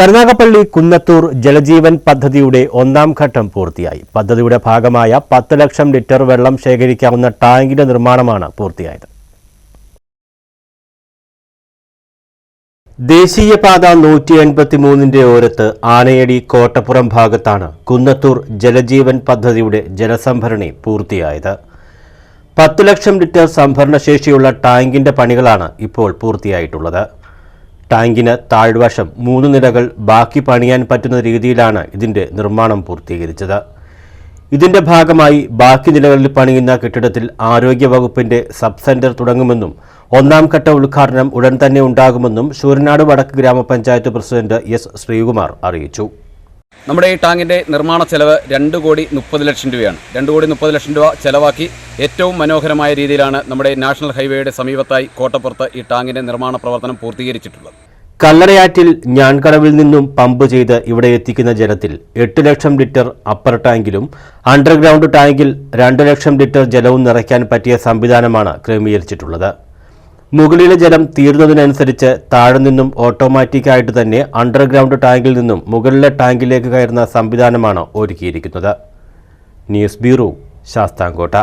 കരുനാഗപ്പള്ളി കുന്നത്തൂർ ജലജീവൻ പദ്ധതിയുടെ ഒന്നാം ഘട്ടം പൂർത്തിയായി. പദ്ധതിയുടെ ഭാഗമായ പത്ത് ലക്ഷം ലിറ്റർ വെള്ളം ശേഖരിക്കാവുന്ന ടാങ്കിന്റെ നിർമ്മാണമാണ് പൂർത്തിയായത്. ദേശീയപാത നൂറ്റി എൺപത്തി മൂന്നിന്റെ ഓരത്ത് ആനയടി കോട്ടപ്പുറം ഭാഗത്താണ് കുന്നത്തൂർ ജലജീവൻ പദ്ധതിയുടെ ജലസംഭരണി പൂർത്തിയായത്. പത്ത് ലക്ഷം ലിറ്റർ സംഭരണശേഷിയുള്ള ടാങ്കിന്റെ പണികളാണ് ഇപ്പോൾ പൂർത്തിയായിട്ടുള്ളത്. ടാങ്കിന് താഴ്വശം മൂന്ന് നിലകൾ ബാക്കി പണിയാൻ പറ്റുന്ന രീതിയിലാണ് ഇതിന്റെ നിർമ്മാണം പൂർത്തീകരിച്ചത്. ഇതിന്റെ ഭാഗമായി ബാക്കി നിലകളിൽ പണിയുന്ന കെട്ടിടത്തിൽ ആരോഗ്യ ആരോഗ്യവകുപ്പിന്റെ സബ് സെന്റർ തുടങ്ങുമെന്നും ഒന്നാം ഘട്ട ഉദ്ഘാടനം ഉടൻ തന്നെ ഉണ്ടാകുമെന്നും ശൂരനാട് വടക്ക് ഗ്രാമപഞ്ചായത്ത് പ്രസിഡന്റ് എസ് ശ്രീകുമാർ അറിയിച്ചു. നമ്മുടെ ഈ ടാങ്കിന്റെ നിർമ്മാണ ചെലവ് രണ്ട് കോടി മുപ്പത് ലക്ഷം രൂപയാണ്. രണ്ട് കോടി മുപ്പത് ലക്ഷം രൂപ ചെലവാക്കി ഏറ്റവും മനോഹരമായ രീതിയിലാണ് നമ്മുടെ നാഷണൽ ഹൈവേയുടെ സമീപത്തായി കോട്ടപ്പുറത്ത് ഈ ടാങ്കിന്റെ നിർമ്മാണ പ്രവർത്തനം പൂർത്തീകരിച്ചിട്ടുള്ളത്. കല്ലറയാറ്റിൽ ഞാൻകടവിൽ നിന്നും പമ്പ് ചെയ്ത് ഇവിടെ എത്തിക്കുന്ന ജലത്തിൽ എട്ട് ലക്ഷം ലിറ്റർ അപ്പർ ടാങ്കിലും അണ്ടർഗ്രൗണ്ട് ടാങ്കിൽ രണ്ട് ലക്ഷം ലിറ്റർ ജലവും നിറയ്ക്കാൻ പറ്റിയ സംവിധാനമാണ് ക്രമീകരിച്ചിട്ടുള്ളത്. മുകളിലെ ജലം തീർന്നതിനനുസരിച്ച് താഴെ നിന്നും ഓട്ടോമാറ്റിക്കായിട്ട് തന്നെ അണ്ടർഗ്രൗണ്ട് ടാങ്കിൽ നിന്നും മുകളിലെ ടാങ്കിലേക്ക് കയറുന്ന സംവിധാനമാണ് ഒരുക്കിയിരിക്കുന്നത്. News bureau Sasthamkotta.